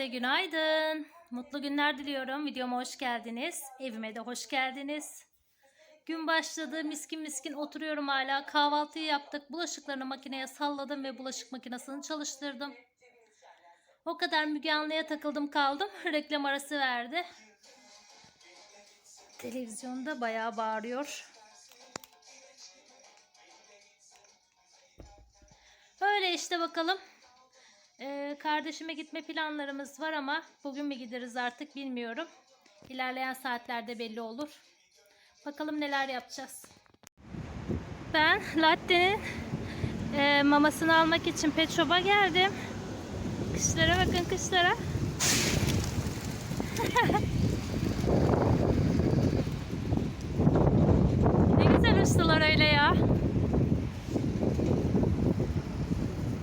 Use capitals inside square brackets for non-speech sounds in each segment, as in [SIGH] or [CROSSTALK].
Herkese günaydın. Mutlu günler diliyorum. Videoma hoş geldiniz. Evime de hoş geldiniz. Gün başladı. Miskin miskin oturuyorum hala. Kahvaltıyı yaptık. Bulaşıklarını makineye salladım ve bulaşık makinesini çalıştırdım. O kadar Müge Anlı'ya takıldım kaldım. [LAUGHS] Reklam arası verdi. Televizyonda bayağı bağırıyor. Öyle işte bakalım. Ee, kardeşime gitme planlarımız var ama bugün mü gideriz artık bilmiyorum. İlerleyen saatlerde belli olur. Bakalım neler yapacağız. Ben Latte'nin e, mamasını almak için Pet Shop'a geldim. Kışlara bakın kışlara. [LAUGHS] ne güzel uçtular öyle ya.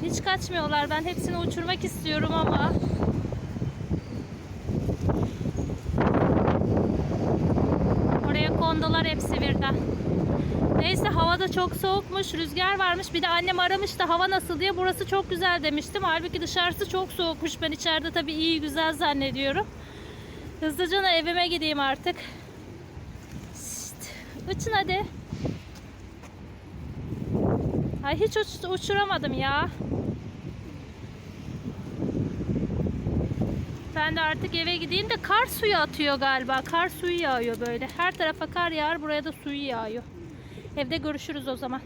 Hiç kaçmıyorlar. Ben hepsini uçurmak istiyorum ama. Oraya kondular hepsi birden. Neyse hava da çok soğukmuş, rüzgar varmış. Bir de annem aramıştı hava nasıl diye. Burası çok güzel demiştim. Halbuki dışarısı çok soğukmuş. Ben içeride tabii iyi güzel zannediyorum. Hızlıca da evime gideyim artık. Şşt, uçun hadi. Ay hiç uç, uçuramadım ya. Ben de artık eve gideyim de kar suyu atıyor galiba. Kar suyu yağıyor böyle. Her tarafa kar yağar, buraya da suyu yağıyor. Evde görüşürüz o zaman.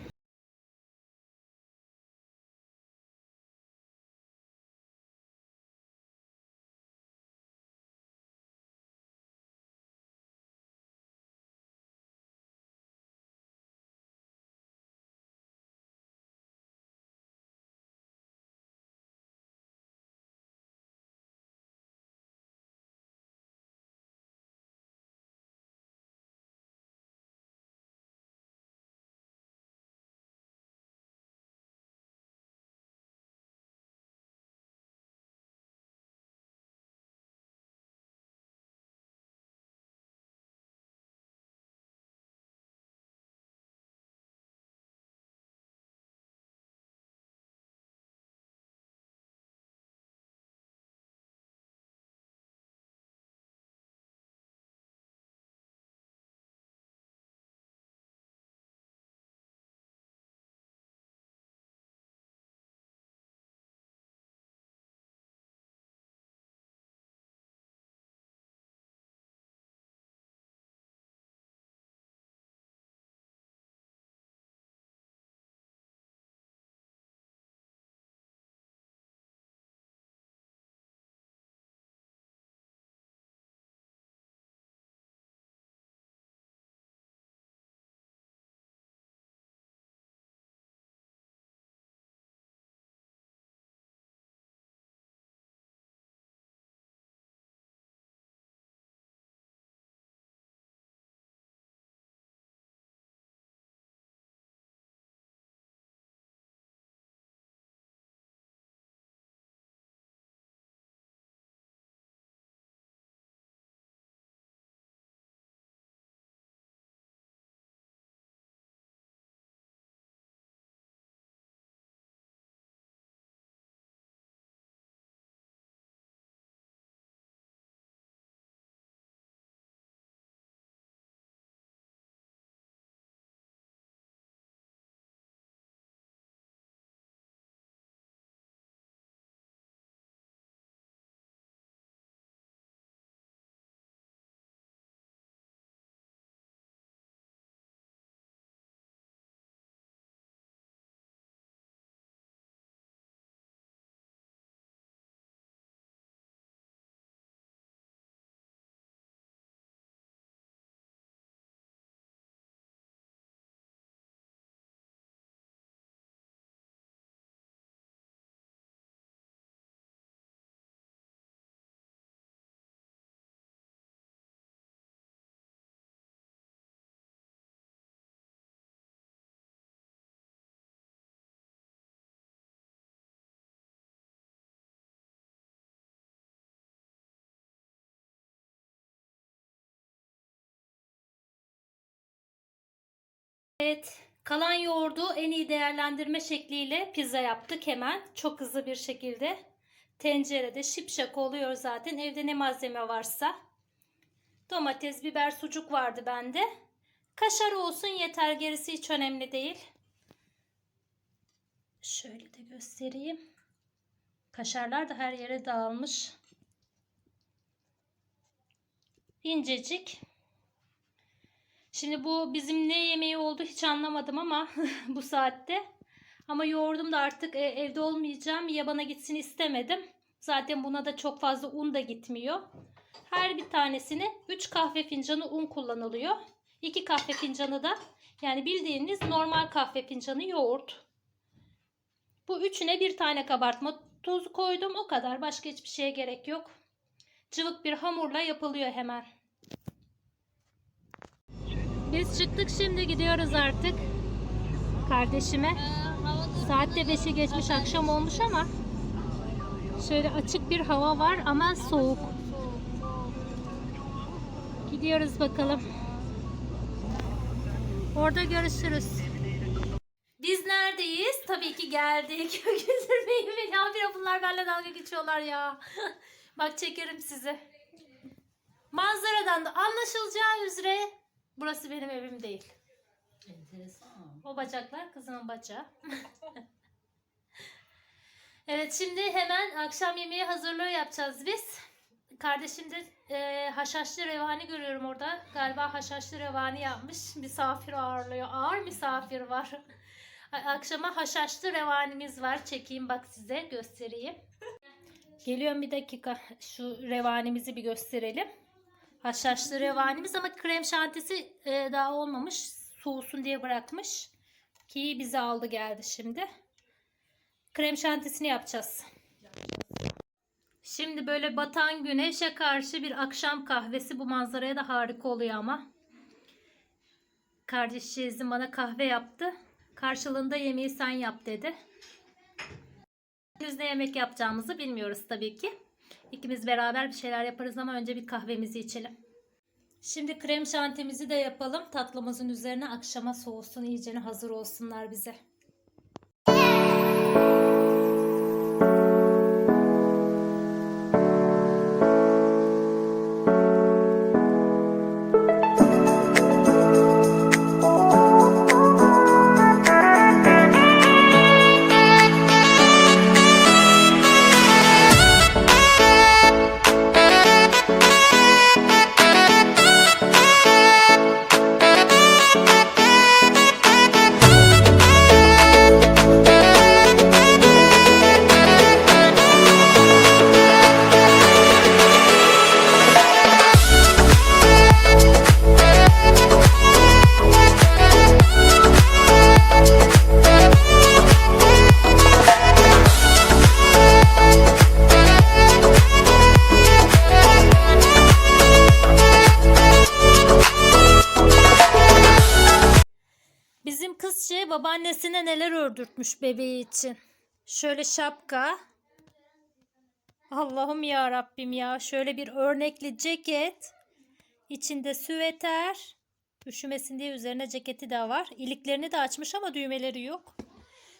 Evet, kalan yoğurdu en iyi değerlendirme şekliyle pizza yaptık hemen. Çok hızlı bir şekilde. tencerede şipşak oluyor zaten. Evde ne malzeme varsa. Domates, biber, sucuk vardı bende. Kaşar olsun yeter. Gerisi hiç önemli değil. Şöyle de göstereyim. Kaşarlar da her yere dağılmış. İncecik. Şimdi bu bizim ne yemeği oldu hiç anlamadım ama [LAUGHS] bu saatte. Ama yoğurdum da artık e, evde olmayacağım. Yabana gitsin istemedim. Zaten buna da çok fazla un da gitmiyor. Her bir tanesine 3 kahve fincanı un kullanılıyor. 2 kahve fincanı da yani bildiğiniz normal kahve fincanı yoğurt. Bu üçüne bir tane kabartma tozu koydum. O kadar. Başka hiçbir şeye gerek yok. Cıvık bir hamurla yapılıyor hemen. Biz çıktık şimdi gidiyoruz artık. Kardeşime. Saat de 5'i geçmiş akşam olmuş ama şöyle açık bir hava var ama soğuk. Gidiyoruz bakalım. Orada görüşürüz. Biz neredeyiz? Tabii ki geldik. [LAUGHS] Güldürmeyin beni. Abi bunlar benimle dalga geçiyorlar ya. [LAUGHS] Bak çekerim sizi. Manzaradan da anlaşılacağı üzere burası benim evim değil. Enteresan. O bacaklar kızımın bacağı. [LAUGHS] evet şimdi hemen akşam yemeği hazırlığı yapacağız biz. Kardeşim de e, haşhaşlı revani görüyorum orada. Galiba haşhaşlı revani yapmış. Misafir ağırlıyor. Ağır misafir var. [LAUGHS] Akşama haşhaşlı revanimiz var. Çekeyim bak size göstereyim. Geliyorum bir dakika. Şu revanimizi bir gösterelim. Haşhaşlı revanimiz ama krem şantisi e, daha olmamış. Soğusun diye bırakmış. Ki bize aldı geldi şimdi. Krem şantisini yapacağız. Şimdi böyle batan güneşe karşı bir akşam kahvesi bu manzaraya da harika oluyor ama. Kardeşim bana kahve yaptı. Karşılığında yemeği sen yap dedi. Henüz ne yemek yapacağımızı bilmiyoruz tabii ki. İkimiz beraber bir şeyler yaparız ama önce bir kahvemizi içelim. Şimdi krem şantimizi de yapalım. Tatlımızın üzerine akşama soğusun. iyicene hazır olsunlar bize. Bizim kızcı babaannesine neler ördürtmüş bebeği için. Şöyle şapka. Allah'ım ya Rabbim ya. Şöyle bir örnekli ceket. İçinde süveter. Üşümesin diye üzerine ceketi de var. İliklerini de açmış ama düğmeleri yok.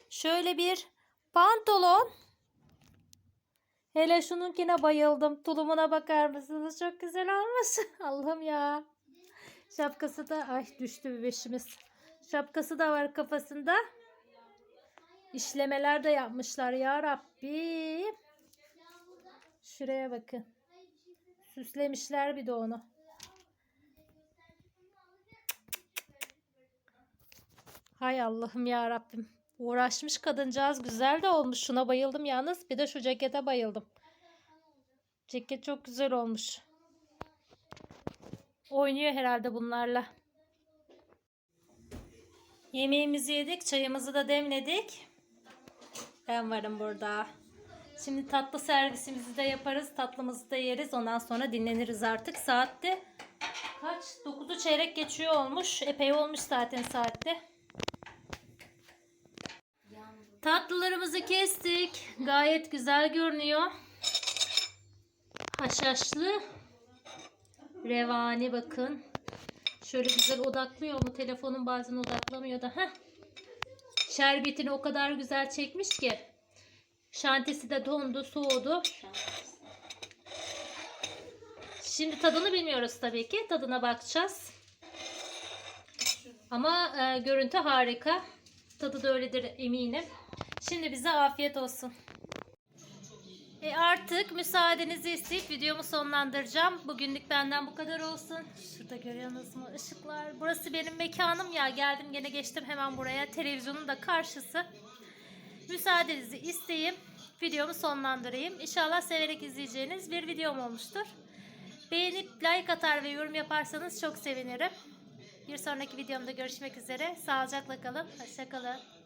Şöyle bir pantolon. Hele şununkine bayıldım. Tulumuna bakar mısınız? Çok güzel olmuş. [LAUGHS] Allah'ım ya. Şapkası da ay düştü bir beşimiz. Şapkası da var kafasında. İşlemeler de yapmışlar ya Rabbim. Şuraya bakın. Süslemişler bir de onu. Hay Allah'ım ya Rabbim. Uğraşmış kadıncağız güzel de olmuş. Şuna bayıldım yalnız. Bir de şu cekete bayıldım. Ceket çok güzel olmuş. Oynuyor herhalde bunlarla. Yemeğimizi yedik, çayımızı da demledik. Ben varım burada. Şimdi tatlı servisimizi de yaparız, tatlımızı da yeriz. Ondan sonra dinleniriz artık. Saatte kaç? 9'u çeyrek geçiyor olmuş. Epey olmuş zaten saatte. Tatlılarımızı kestik. Gayet güzel görünüyor. Haşhaşlı. Revani bakın. Şöyle güzel odaklıyor mu? Telefonum bazen odaklamıyor da. Heh. Şerbetini o kadar güzel çekmiş ki. Şantisi de dondu, soğudu. Şimdi tadını bilmiyoruz tabii ki. Tadına bakacağız. Ama e, görüntü harika. Tadı da öyledir eminim. Şimdi bize afiyet olsun. E artık müsaadenizi isteyip videomu sonlandıracağım. Bugünlük benden bu kadar olsun. Şurada görüyorsunuz mu ışıklar? Burası benim mekanım ya. Geldim gene geçtim hemen buraya. Televizyonun da karşısı. Müsaadenizi isteyeyim. Videomu sonlandırayım. İnşallah severek izleyeceğiniz bir videom olmuştur. Beğenip like atar ve yorum yaparsanız çok sevinirim. Bir sonraki videomda görüşmek üzere. Sağlıcakla kalın. Hoşçakalın.